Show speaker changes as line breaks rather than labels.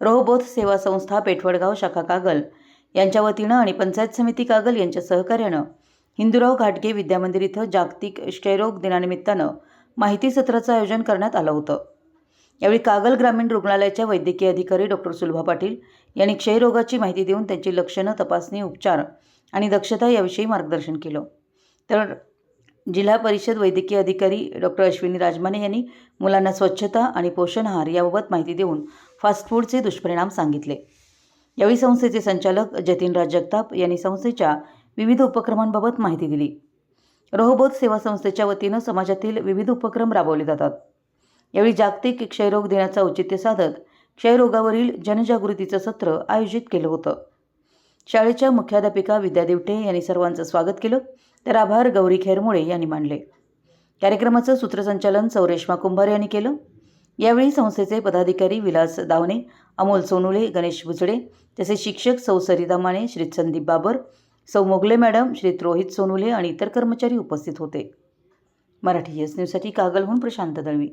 रोहबोध सेवा संस्था पेठवडगाव शाखा कागल यांच्या वतीनं आणि पंचायत समिती कागल यांच्या सहकार्यानं हिंदूराव घाटगे विद्यामंदिर इथं जागतिक क्षयरोग दिनानिमित्तानं माहिती सत्राचं आयोजन करण्यात आलं होतं. यावेळी कागल ग्रामीण रुग्णालयाच्या वैद्यकीय अधिकारी डॉक्टर सुलभा पाटील यांनी क्षयरोगाची माहिती देऊन त्यांची लक्षणं तपासणी उपचार आणि दक्षता याविषयी मार्गदर्शन केलं. तर जिल्हा परिषद वैद्यकीय अधिकारी डॉक्टर अश्विनी राजमाने यांनी मुलांना स्वच्छता आणि पोषण आहार याबाबत माहिती देऊन फास्ट फूडचे दुष्परिणाम सांगितले. यावेळी संस्थेचे संचालक जतीनराज जगताप यांनी संस्थेच्या विविध उपक्रमांबाबत माहिती दिली. रोहबोध सेवा संस्थेच्या वतीनं समाजातील विविध उपक्रम राबवले जातात. यावेळी जागतिक क्षयरोग दिनाचं औचित्य साधत क्षयरोगावरील जनजागृतीचं सत्र आयोजित केलं होतं. शाळेच्या मुख्याध्यापिका विद्या दिवटे यांनी सर्वांचं स्वागत केलं. तर आभार गौरी खैरमुळे यांनी मानले कार्यक्रमाचं सूत्रसंचालन सौरेश्मा कुंभार यांनी केलं. यावेळी संस्थेचे पदाधिकारी विलास दावणे अमोल सोनुले गणेश भुजडे तसेच शिक्षक सौ सरिता माने श्री संदीप बाबर सौ मोगले मॅडम श्री रोहित सोनुले आणि इतर कर्मचारी उपस्थित होते. मराठी एस न्यूजसाठी कागलहून प्रशांत दळवी.